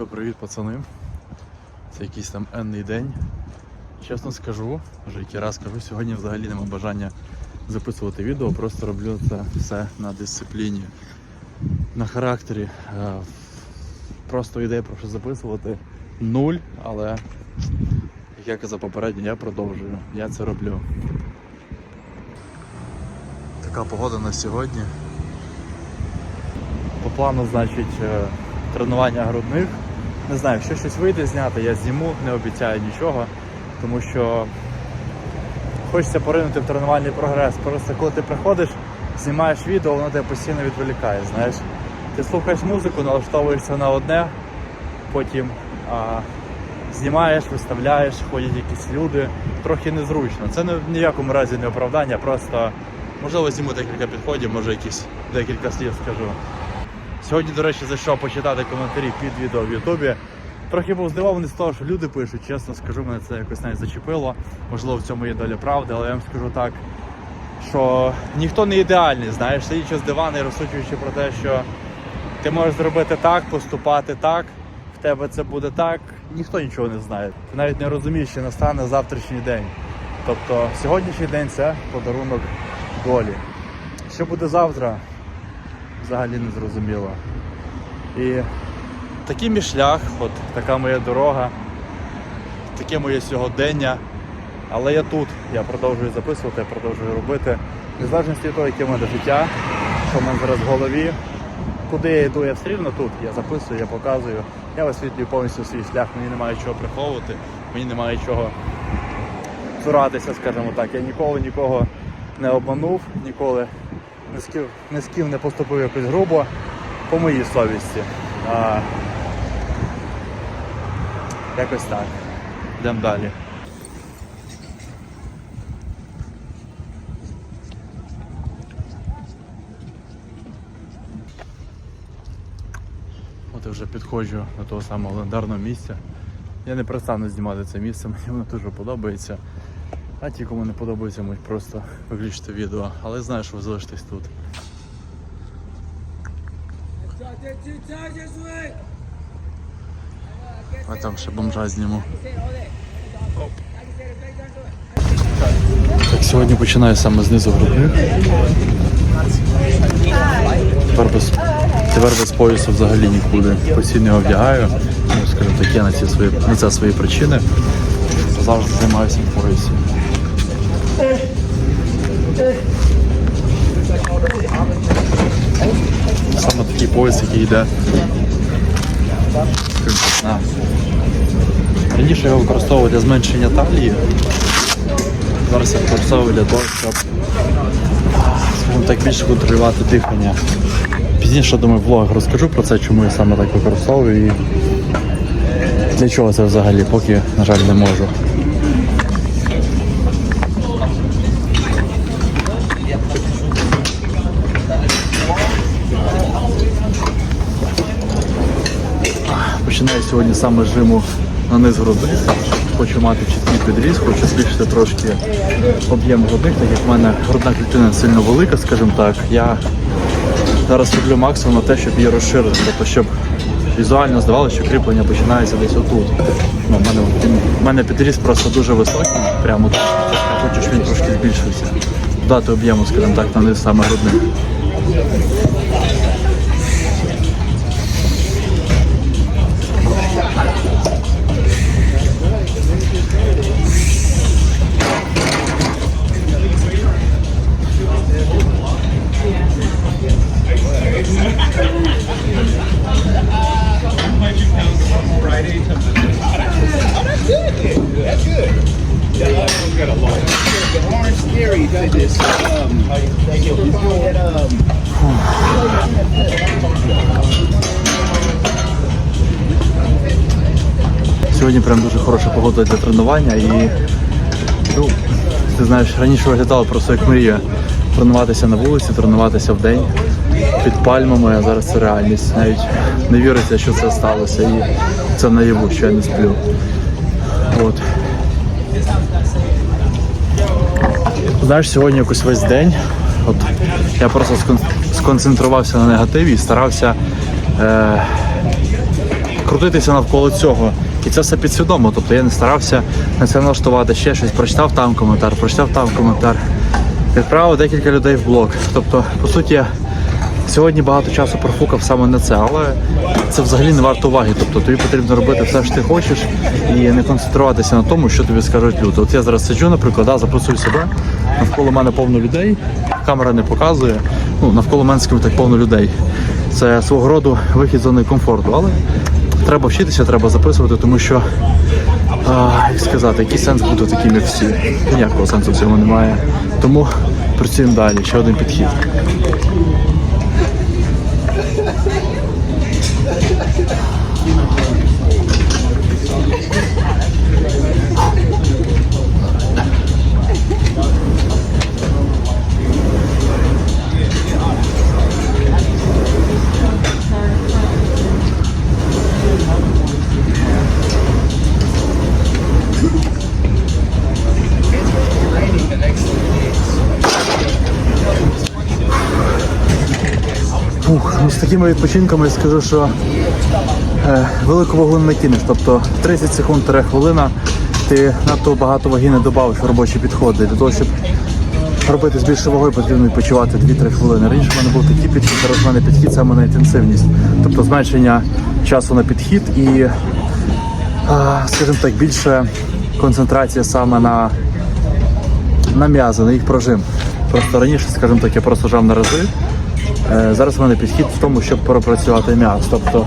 Що, привіт, пацани. Це якийсь там енний день. Чесно скажу, вже який раз кажу, сьогодні взагалі нема бажання записувати відео, просто роблю це все на дисципліні, на характері. Е, Просто ідея про що записувати нуль, але як я казав попередньо, я продовжую. Я це роблю. Така погода на сьогодні. По плану, значить, е, тренування грудних. Не знаю, якщо щось вийде зняти, я зніму, не обіцяю нічого, тому що хочеться поринути в тренувальний прогрес. Просто коли ти приходиш, знімаєш відео, воно тебе постійно відволікає. Знаєш, ти слухаєш музику, налаштовуєшся на одне, потім а, знімаєш, виставляєш, ходять якісь люди. Трохи незручно. Це не, в ніякому разі не оправдання, просто можливо зніму декілька підходів, може якісь декілька слів скажу. Сьогодні, до речі, зайшов почитати коментарі під відео в Ютубі. Трохи був здивований з того, що люди пишуть, чесно скажу, мене це якось навіть зачепило. Можливо, в цьому є доля правди, але я вам скажу так, що ніхто не ідеальний, знаєш, сидячи з дивана і розсучуючи про те, що ти можеш зробити так, поступати так, в тебе це буде так, ніхто нічого не знає. Ти навіть не розумієш, що настане завтрашній день. Тобто сьогоднішній день це подарунок долі. Що буде завтра, взагалі не зрозуміло. І такий мій шлях, от така моя дорога, таке моє сьогодення. Але я тут, я продовжую записувати, я продовжую робити. Незалежно від того, яке в мене життя, що в мене зараз в голові, куди я йду, я все рівно тут. Я записую, я показую, я висвітлюю повністю свій шлях, мені немає чого приховувати, мені немає чого цуратися, скажімо так. Я ніколи нікого не обманув, ніколи з ким не поступив якось грубо по моїй совісті. А, якось так. Йдемо далі. От я вже підходжу до того самого легендарного місця. Я не перестану знімати це місце, мені воно дуже подобається. А ті, кому не подобається, можуть просто виключити відео. Але знаю, що ви залишитесь тут. А там ще бомжа зніму. Так, сьогодні починаю саме знизу грудних. Тепер без, тепер без поясу взагалі нікуди. Постійно його вдягаю. Ну, скажімо на, ці свої, на це свої причини. Завжди займаюся в поясі. Саме такий пояс, який йде. Раніше його використовував для зменшення талії. Зараз я використовую для того, щоб так, більше контролювати дихання. Пізніше, думаю, в влогах розкажу про це, чому я саме так використовую і для чого це взагалі, поки, на жаль, не можу. Сьогодні саме жиму на низ груди. Хочу мати чіткий підріз, хочу збільшити трошки об'єм грудних, так як в мене грудна клітина сильно велика, скажімо так. Я зараз роблю максимум на те, щоб її розширити, тобто щоб візуально здавалося, що кріплення починається десь отут. Ну, в, мене, в мене підріз просто дуже високий, прямо тут. Я хочу, щоб він трошки збільшився. Дати об'єму, скажімо так, на низ саме грудних. Scary to this. Um, thank you. That, um, Сьогодні прям дуже хороша погода для тренування і ну, ти знаєш, раніше виглядало просто як мрія тренуватися на вулиці, тренуватися в день під пальмами, а зараз це реальність. Навіть не віриться, що це сталося. І це наяву, що я не сплю. От. Знаєш, сьогодні якось весь день. От я просто сконцентрувався на негативі і старався е, крутитися навколо цього. І це все підсвідомо. Тобто я не старався на це налаштувати ще щось. Прочитав там коментар, прочитав там коментар. Відправив декілька людей в блог. Тобто, по суті, я сьогодні багато часу профукав саме на це, але це взагалі не варто уваги. Тобто тобі потрібно робити все, що ти хочеш, і не концентруватися на тому, що тобі скажуть люди. От я зараз сиджу, наприклад, да, записую себе. Навколо мене повно людей, камера не показує. Ну, навколо мене так повно людей. Це свого роду вихід з зони комфорту. Але треба вчитися, треба записувати, тому що, а, як сказати, який сенс бути таким, як всі. Ніякого сенсу в цьому немає. Тому працюємо далі. Ще один підхід. Фух, ну з такими відпочинками скажу, що е, не накинеш. Тобто 30 секунд 3 хвилина ти надто багато ваги не додавиш в робочі підходи. Для того, щоб робити з більшою вагою, потрібно відпочивати 2-3 хвилини. Раніше в мене був такий підхід, зараз в мене підхід саме на інтенсивність. Тобто зменшення часу на підхід і, скажімо так, більше концентрація саме на, на м'язи, на їх прожим. Просто раніше, скажімо так, я просто жав на рази. Е, Зараз в мене підхід в тому, щоб пропрацювати м'яз. Тобто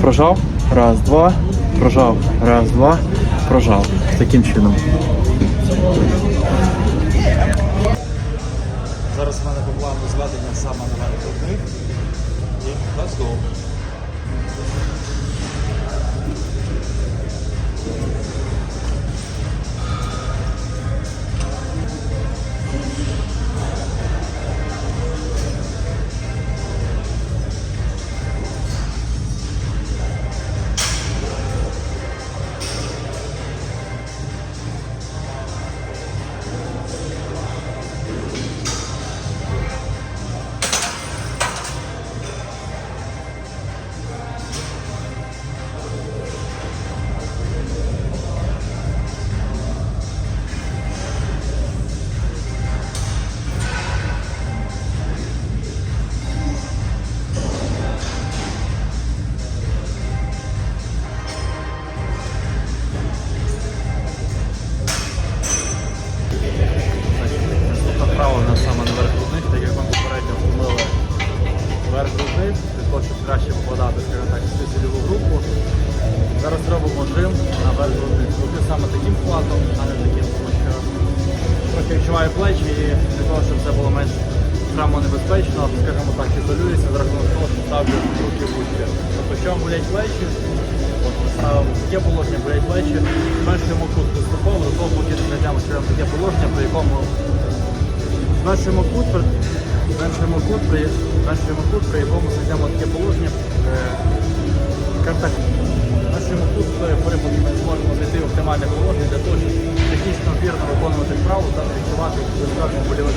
прожав, раз, два, прожав, раз, два, прожав. Таким чином. Верх грудних, для того, щоб краще попадати, скажімо так, в цільову групу. Зараз робимо жим на верх грудних. Саме таким вкладом, а не таким, тому що трохи відчуваю плечі і для того, щоб це було менш травмонебезпечно, скажімо так, ізолююся за рахунок того, що ставлю руки в руки. Тобто, що болять плечі, таке положення, болять плечі, зменшуємо кут поступово до того, поки не знайдемо скажімо, таке положення, при якому зменшуємо кут, при- зменшуємо при, зменшуємо кут, при якому таке положення, е, скажімо так, зменшуємо кут, при якому ми зможемо знайти оптимальне положення для того, щоб технічно вірно виконувати вправу та відчувати достатньо болівих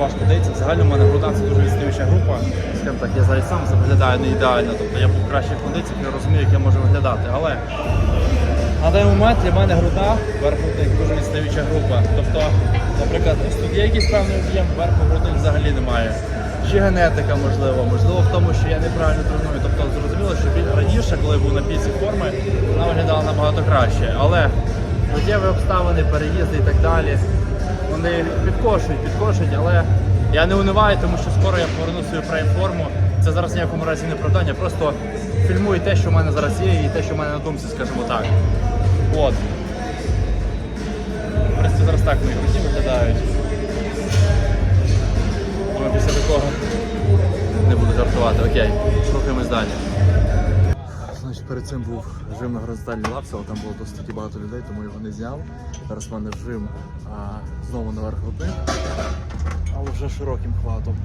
важко дається. В у мене груда це дуже відстаюча група. Скажімо так, я зараз сам виглядаю не ідеально. Тобто я був в кращих кондиціях, я розумію, як я можу виглядати. Але на даний момент для мене груда верх грудних дуже відстаюча група. Тобто, наприклад, ось тут є якийсь певний об'єм, верху грудних взагалі немає. Чи генетика можливо, можливо в тому, що я неправильно треную. Тобто зрозуміло, що раніше, коли я був на піці форми, вона виглядала набагато краще. Але життєві обставини, переїзди і так далі, вони підкошують, підкошують, але я не униваю, тому що скоро я поверну свою прайм-форму. Це зараз ніякому разі не продання, просто фільмую те, що в мене зараз є, і те, що в мене на думці, скажімо так. От. принципі, зараз так мої груді виглядають. Тому після такого не буду жартувати. Окей, рухаємось далі. Перед цим був жим на горизонтальній лапці, але там було досить багато людей, тому його не зняв. Зараз в мене жим а, знову наверх грудних, але вже широким хватом.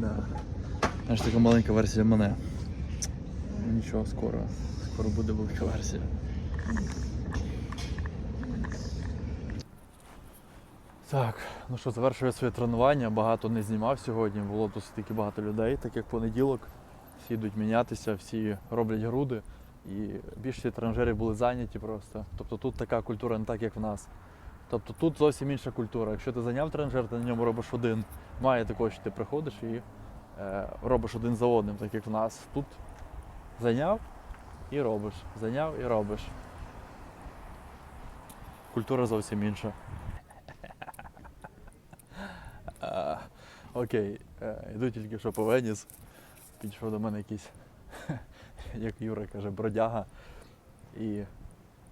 Да. Знаєш, така маленька версія мене. Нічого, скоро. Скоро буде велика версія. Так, ну що, завершую своє тренування. Багато не знімав сьогодні, було досить таки багато людей, так як понеділок. Всі йдуть мінятися, всі роблять груди. І більшість тренажерів були зайняті просто. Тобто тут така культура не так, як в нас. Тобто тут зовсім інша культура. Якщо ти зайняв тренажер, ти на ньому робиш один. Має такого, що ти приходиш і робиш один за одним, так як в нас. Тут зайняв і робиш. Зайняв і робиш. Культура зовсім інша. Е, Окей, е, йду тільки що по Веніс. Підійшов до мене якийсь, як Юра каже, бродяга. І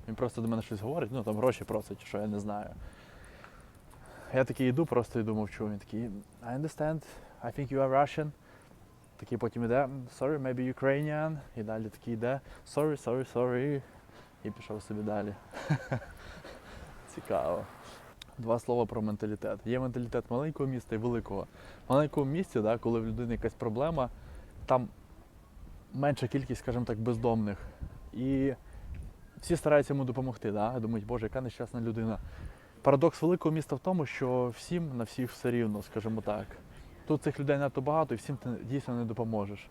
він просто до мене щось говорить, ну там гроші просить, що я не знаю. Я такий йду, просто йду мовчу. Він такий, I understand, I think you are Russian. Такий потім іде, sorry, maybe Ukrainian. І далі такий йде, sorry, sorry, sorry. І пішов собі далі. Цікаво. Два слова про менталітет. Є менталітет маленького міста і великого. В маленькому місті, да, коли в людини якась проблема, там менша кількість, скажімо так, бездомних. І всі стараються йому допомогти. Да? Думають, боже, яка нещасна людина. Парадокс великого міста в тому, що всім на всіх все рівно, скажімо так. Тут цих людей надто багато і всім ти дійсно не допоможеш.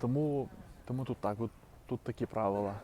Тому, тому тут так, от, тут такі правила.